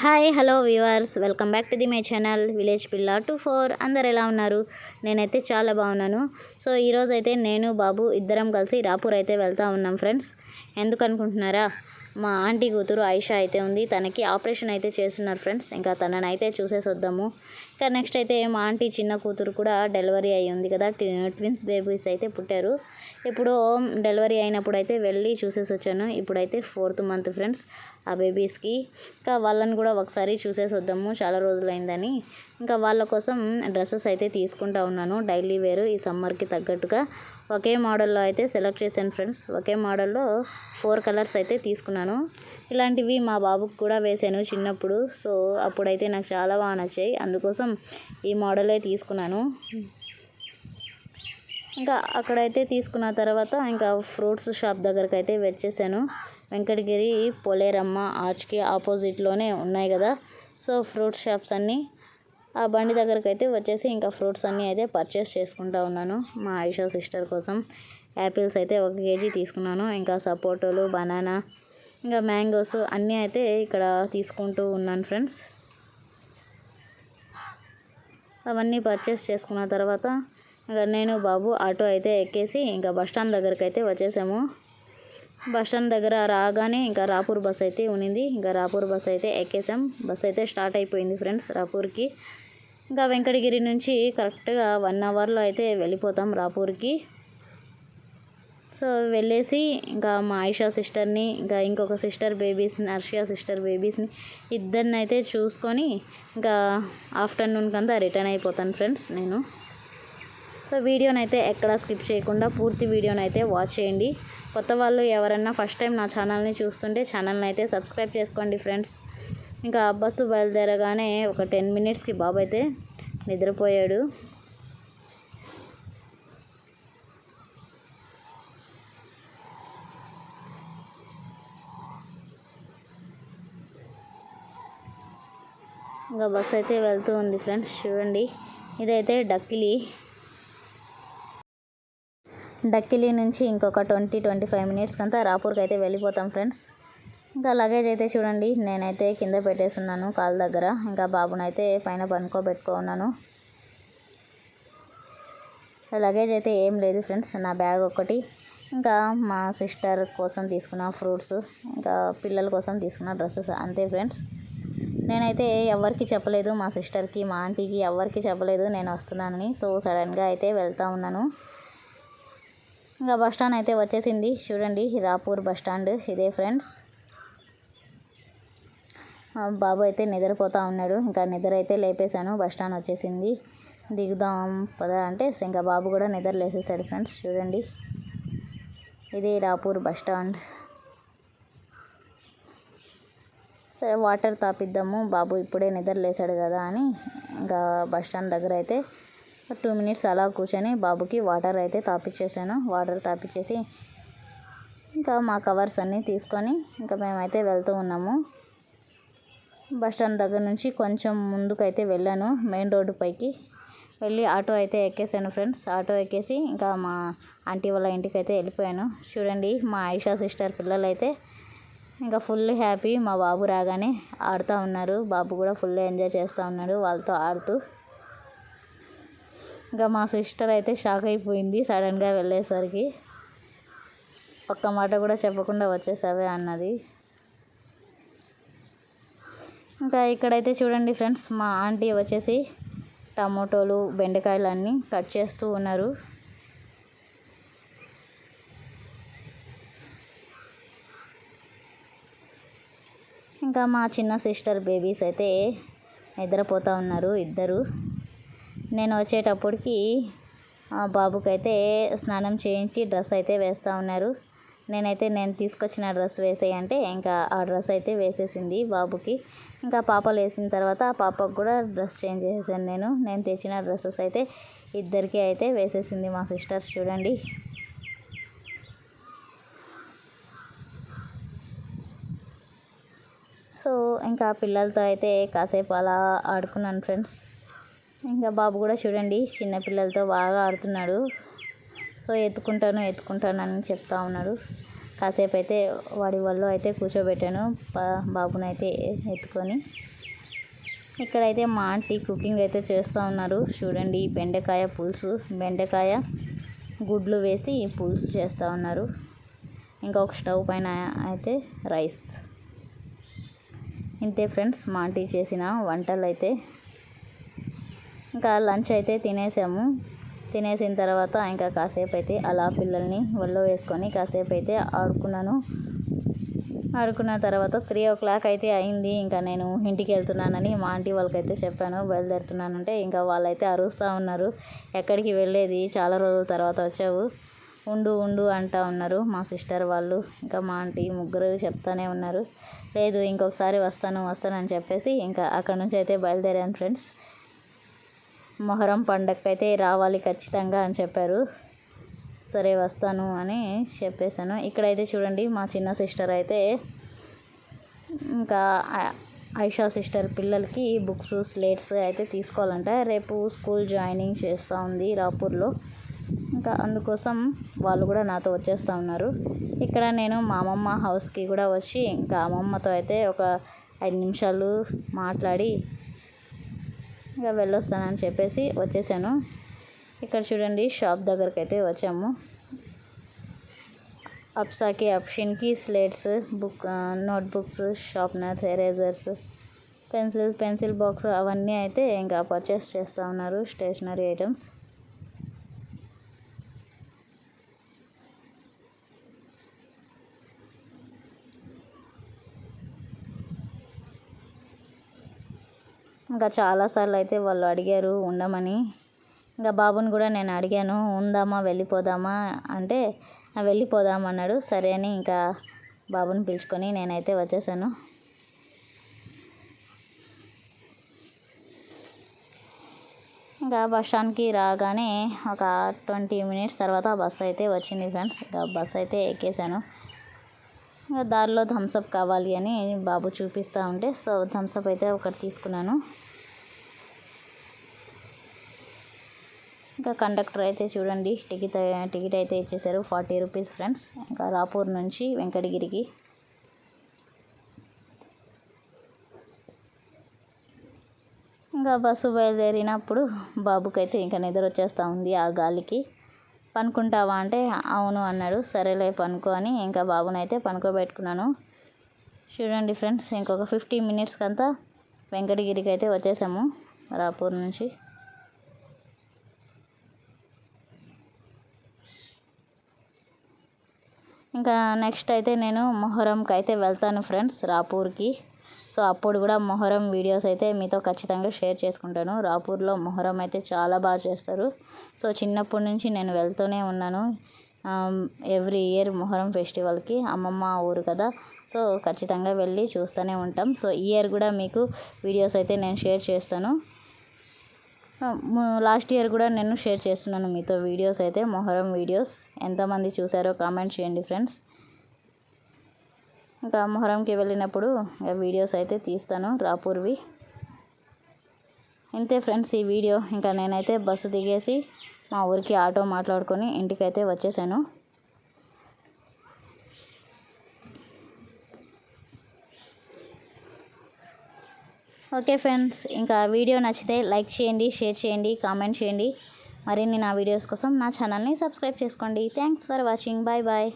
Hi hello viewers. Welcome back to the my channel village పిల్ల two four. అందరు ఎలా ఉన్నారు? నేనైతే చాలా బాగున్నాను. సో ఈరోజు అయితే నేను బాబు ఇద్దరం కలిసి రాపూర్ అయితే వెళ్తూ ఉన్నాం ఫ్రెండ్స్. ఎందుకు అనుకుంటున్నారా? మా ఆంటీ కూతురు ఆయిషా అయితే ఉంది. తనకి ఆపరేషన్ అయితే చేస్తున్నారు ఫ్రెండ్స్. ఇంకా తనని అయితే చూసేసి వద్దాము ఇంకా నెక్స్ట్ అయితే మా ఆంటీ చిన్న కూతురు కూడా డెలివరీ అయ్యి ఉంది కదా. ట్విన్స్ బేబీస్ అయితే పుట్టారు. ఇప్పుడు డెలివరీ అయినప్పుడు అయితే వెళ్ళి చూసేసి వచ్చాను ఇప్పుడైతే ఫోర్త్ మంత్ ఫ్రెండ్స్. ఆ బేబీస్కి. ఇంకా వాళ్ళని కూడా ఒకసారి చూసేసి వద్దాము చాలా రోజులైందని. ఇంకా వాళ్ళ కోసం డ్రెస్సెస్ అయితే తీసుకుంటా ఉన్నాను డైలీ వేరు ఈ సమ్మర్కి తగ్గట్టుగా. ఒకే మోడల్లో అయితే సెలెక్ట్ చేశాను ఫ్రెండ్స్ ఒకే మోడల్లో ఫోర్ కలర్స్ అయితే తీసుకున్నాను. ఇలాంటివి మా బాబుకి కూడా వేశాను చిన్నప్పుడు సో అప్పుడైతే నాకు చాలా బాగా నచ్చాయి అందుకోసం ఈ మోడలే తీసుకున్నాను. ఇంకా అక్కడైతే తీసుకున్న తర్వాత ఇంకా ఫ్రూట్స్ షాప్ దగ్గరకు అయితే వచ్చేసాను వెంకటగిరి పొలేరమ్మ ఆర్చ్కి ఆపోజిట్లోనే ఉన్నాయి కదా. సో ఫ్రూట్ షాప్స్ అన్నీ. ఆ బండి దగ్గరకు అయితే వచ్చేసి ఇంకా ఫ్రూట్స్ అన్నీ అయితే పర్చేస్ చేసుకుంటా ఉన్నాను. మా ఆయిషా సిస్టర్ కోసం యాపిల్స్ అయితే ఒక కేజీ తీసుకున్నాను. ఇంకా సపోటోలు బనానా ఇంకా మ్యాంగోస్ అన్నీ అయితే ఇక్కడ తీసుకుంటూ ఉన్నాను ఫ్రెండ్స్. అవన్నీ పర్చేస్ చేసుకున్న తర్వాత ఇంకా నేను బాబు ఆటో అయితే ఎక్కేసి ఇంకా బస్ స్టాండ్ దగ్గరికి అయితే వచ్చేసాము. బస్ స్టాండ్ దగ్గర రాగానే ఇంకా రాపూర్ బస్ అయితే ఉన్నింది ఇంకా రాపూర్ బస్ అయితే ఎక్కేసాం. బస్ అయితే స్టార్ట్ అయిపోయింది ఫ్రెండ్స్ రాపూర్కి. ఇంకా వెంకటగిరి నుంచి కరెక్ట్గా వన్ అవర్లో అయితే వెళ్ళిపోతాం రాపూర్కి. సో వెళ్ళేసి ఇంకా మా ఆయిషా సిస్టర్ని ఇంకా ఇంకొక సిస్టర్ బేబీస్ని అర్షియా సిస్టర్ బేబీస్ని ఇద్దరిని అయితే చూసుకొని ఇంకా ఆఫ్టర్నూన్కి అంతా రిటర్న్ అయిపోతాను ఫ్రెండ్స్ నేను. సో వీడియోని అయితే ఎక్కడ స్కిప్ చేయకుండా పూర్తి వీడియోని అయితే వాచ్ చేయండి. కొత్త వాళ్ళు ఎవరైనా ఫస్ట్ టైం నా ఛానల్ని చూస్తుంటే ఛానల్ని అయితే సబ్స్క్రైబ్ చేసుకోండి ఫ్రెండ్స్. ఇంకా బస్సు బయలుదేరగానే ఒక టెన్ మినిట్స్కి బాబు అయితే నిద్రపోయాడు. ఇంకా బస్సు అయితే వెళ్తూ ఉంది ఫ్రెండ్స్ చూడండి. ఇదైతే డక్కిలి. డక్కిలి నుంచి ఇంకొక ట్వంటీ ట్వంటీ ఫైవ్ మినిట్స్కి అంతా రాపూర్కి అయితే వెళ్ళిపోతాం ఫ్రెండ్స్. ఇంకా లగేజ్ అయితే చూడండి నేనైతే కింద పెట్టేస్తున్నాను కాళ్ళ దగ్గర. ఇంకా బాబునైతే పైన పనుకోబెట్టుకో ఉన్నాను. లగేజ్ అయితే ఏం లేదు ఫ్రెండ్స్ నా బ్యాగ్ ఒకటి ఇంకా మా సిస్టర్ కోసం తీసుకున్న ఫ్రూట్స్ ఇంకా పిల్లల కోసం తీసుకున్న డ్రెస్సెస్ అంతే ఫ్రెండ్స్. నేనైతే ఎవరికి చెప్పలేదు మా సిస్టర్కి మా ఆంటీకి ఎవరికి చెప్పలేదు నేను వస్తున్నానని. సో సడన్గా అయితే వెళ్తూ ఉన్నాను. ఇంకా బస్ స్టాండ్ అయితే వచ్చేసింది. చూడండి రాపూర్ బస్ స్టాండ్. ఇదే ఫ్రెండ్స్. బాబు అయితే నిద్రపోతూ ఉన్నాడు. ఇంకా నిద్ర అయితే లేపేశాను. బస్ స్టాండ్ వచ్చేసింది. దిగుదాం పదా అంటే ఇంకా బాబు కూడా నిద్ర లేసేసాడు ఫ్రెండ్స్. చూడండి. ఇది రాపూర్ బస్ స్టాండ్. సరే వాటర్ తాపిద్దాము. బాబు ఇప్పుడే నిద్ర లేచాడు కదా అని ఇంకా బస్ స్టాండ్ దగ్గర అయితే టూ మినిట్స్ అలా కూర్చొని బాబుకి వాటర్ అయితే తాపిచ్చేసాను. వాటర్ తాపిచ్చేసి ఇంకా మా కవర్స్ అన్నీ తీసుకొని ఇంకా మేమైతే వెళ్తూ ఉన్నాము. బస్ స్టాండ్ దగ్గర నుంచి కొంచెం ముందుకైతే వెళ్ళాను మెయిన్ రోడ్డు పైకి. వెళ్ళి ఆటో అయితే ఎక్కేసాను ఫ్రెండ్స్. ఆటో ఎక్కేసి ఇంకా మా ఆంటీ వాళ్ళ ఇంటికి అయితే వెళ్ళిపోయాను. చూడండి మా ఐషా సిస్టర్ పిల్లలు అయితే ఇంకా ఫుల్ హ్యాపీ మా బాబు రాగానే ఆడుతూ ఉన్నారు. బాబు కూడా ఫుల్ ఎంజాయ్ చేస్తూ ఉన్నాడు. వాళ్ళతో ఆడుతూ ఇంకా మా సిస్టర్ అయితే షాక్ అయిపోయింది సడన్గా వెళ్ళేసరికి. ఒక్క మాట కూడా చెప్పకుండా వచ్చేసావే అన్నది. ఇంకా ఇక్కడైతే చూడండి ఫ్రెండ్స్ మా ఆంటీ వచ్చేసి టమోటోలు బెండకాయలు అన్నీ కట్ చేస్తూ ఉన్నారు. ఇంకా మా చిన్న సిస్టర్ బేబీస్ అయితే నిద్రపోతూ ఉన్నారు ఇద్దరు. నేను వచ్చేటప్పటికి బాబుకైతే స్నానం చేయించి డ్రెస్ అయితే వేస్తూ ఉన్నారు. నేనైతే నేను తీసుకొచ్చిన డ్రెస్ వేసేయంటే ఇంకా ఆ డ్రెస్ అయితే వేసేసింది బాబుకి. ఇంకా పాపలు వేసిన తర్వాత ఆ పాపకు కూడా డ్రెస్ చేంజ్ చేసేసాను నేను. నేను తెచ్చిన డ్రెస్సెస్ అయితే ఇద్దరికీ అయితే వేసేసింది మా సిస్టర్ చూడండి. సో ఇంకా పిల్లలతో అయితే కాసేపు అలా ఆడుకున్నాను ఫ్రెండ్స్. ఇంకా బాబు కూడా చూడండి చిన్నపిల్లలతో బాగా ఆడుతున్నాడు. సో ఎత్తుకుంటాను ఎత్తుకుంటాను అని చెప్తా ఉన్నాడు. కాసేపు అయితే వాడి వల్ల అయితే కూర్చోబెట్టాను బాబునైతే ఎత్తుకొని. ఇక్కడైతే మా ఆంటీ కుకింగ్ అయితే చేస్తూ ఉన్నారు. చూడండి బెండకాయ పులుసు బెండకాయ గుడ్లు వేసి పులుసు చేస్తూ ఉన్నారు. ఇంకొక స్టవ్ పైన అయితే రైస్. ఇంతే ఫ్రెండ్స్ మా ఆంటీ చేసిన వంటలు అయితే ఇంకా లంచ్ అయితే తినేసాము. తినేసిన తర్వాత ఇంకా కాసేపు అయితే అలా పిల్లల్ని ఒళ్ళో వేసుకొని కాసేపు అయితే ఆడుకున్నాను. ఆడుకున్న తర్వాత త్రీ ఓ క్లాక్ అయితే అయింది. ఇంకా నేను ఇంటికి వెళ్తున్నానని మా ఆంటీ వాళ్ళకైతే చెప్పాను. బయలుదేరుతున్నానంటే ఇంకా వాళ్ళైతే అరుస్తూ ఉన్నారు. ఎక్కడికి వెళ్ళేది? చాలా రోజుల తర్వాత వచ్చావు. ఉండు ఉండు అంటా ఉన్నారు మా సిస్టర్ వాళ్ళు. ఇంకా మా ఆంటీ ముగ్గురు చెప్తానే ఉన్నారు. లేదు ఇంకొకసారి వస్తాను వస్తానని చెప్పేసి ఇంకా అక్కడ నుంచి అయితే బయలుదేరాను ఫ్రెండ్స్. మొహరం పండగకైతే రావాలి ఖచ్చితంగా అని చెప్పారు. సరే వస్తాను అని చెప్పేశాను. ఇక్కడైతే చూడండి మా చిన్న సిస్టర్ అయితే ఇంకా ఐషా సిస్టర్ పిల్లలకి బుక్స్ స్లేట్స్ అయితే తీసుకోవాలంట. రేపు స్కూల్ జాయినింగ్ చేస్తూ ఉంది రాపూర్లో. ఇంకా అందుకోసం వాళ్ళు కూడా నాతో వచ్చేస్తూ ఉన్నారు. ఇక్కడ నేను మా అమ్మమ్మ హౌస్కి కూడా వచ్చి ఇంకా అమ్మమ్మతో అయితే ఒక ఐదు నిమిషాలు మాట్లాడి ఇంకా వెళ్ళొస్తానని చెప్పేసి వచ్చేసాను. ఇక్కడ చూడండి షాప్ దగ్గరికి అయితే వచ్చాము. అప్సాకి అప్షిన్కి slates book notebooks sharpeners erasers pencil pencil box అవన్నీ అయితే ఇంకా పర్చేస్ చేస్తూ ఉన్నారు స్టేషనరీ ఐటమ్స్. ఇంకా చాలాసార్లు అయితే వాళ్ళు అడిగారు ఉండమని. ఇంకా బాబుని కూడా నేను అడిగాను ఉందామా వెళ్ళిపోదామా? అంటే వెళ్ళిపోదాం అన్నాడు. సరే అని ఇంకా బాబుని పిలుచుకొని నేనైతే వచ్చేసాను. ఇంకా బస్ స్టాండ్కి రాగానే ఒక ట్వంటీ మినిట్స్ తర్వాత బస్సు అయితే వచ్చింది ఫ్రెండ్స్. ఇంకా బస్సు అయితే ఎక్కేసాను. ఇంకా దారిలో థమ్స్అప్ కావాలి అని బాబు చూపిస్తూ ఉంటే సో థమ్స్అప్ అయితే ఒకటి తీసుకున్నాను. ఇంకా కండక్టర్ అయితే చూడండి టికెట్ టికెట్ అయితే ఇచ్చేసారు ఫార్టీ రూపీస్ ఫ్రెండ్స్. ఇంకా రాపూర్ నుంచి వెంకటగిరికి. ఇంకా బస్సు బయలుదేరినప్పుడు బాబుకైతే ఇంకా నిద్ర వచ్చేస్తూ ఉంది ఆ గాలికి. పనుకుంటావా అంటే అవును అన్నాడు. సరేలే పనుకో అని ఇంకా బాబునైతే పనుకోబెట్టుకున్నాను. చూడండి ఫ్రెండ్స్ ఇంకొక ఫిఫ్టీ మినిట్స్కి అంతా వెంకటగిరికి అయితే వచ్చేసాము రాపూర్ నుంచి. ఇంకా నెక్స్ట్ అయితే నేను మొహరంకి అయితే వెళ్తాను ఫ్రెండ్స్ రాపూర్కి. సో అప్పుడు కూడా మొహరం వీడియోస్ అయితే మీతో ఖచ్చితంగా షేర్ చేసుకుంటాను. రాపూర్లో మొహరం అయితే చాలా బాగా చేస్తారు. సో చిన్నప్పటి నుంచి నేను వెళ్తూనే ఉన్నాను. ఎవ్రీ ఇయర్ మొహరం ఫెస్టివల్కి అమ్మమ్మ ఊరు కదా. సో ఖచ్చితంగా వెళ్ళి చూస్తూనే ఉంటాం. సో ఇయర్ కూడా మీకు వీడియోస్ అయితే నేను షేర్ చేస్తాను. లాస్ట్ ఇయర్ కూడా నేను షేర్ చేస్తున్నాను మీతో వీడియోస్ అయితే మొహరం వీడియోస్. ఎంతమంది చూసారో కామెంట్ చేయండి ఫ్రెండ్స్. ఇంకా మొహరంకి వెళ్ళినప్పుడు వీడియోస్ అయితే తీస్తాను రాపూర్వి ఇంతే ఫ్రెండ్స్ ఈ వీడియో. ఇంకా నేనైతే బస్సు దిగేసి మా ఊరికి ఆటో మాట్లాడుకొని ఇంటికైతే వచ్చేసాను. ఓకే ఫ్రెండ్స్ ఇంకా వీడియో నచ్చితే లైక్ చేయండి షేర్ చేయండి కామెంట్ చేయండి. మరిన్ని నా వీడియోస్ కోసం నా ఛానల్ని సబ్స్క్రైబ్ చేసుకోండి. Thanks for watching. Bye bye.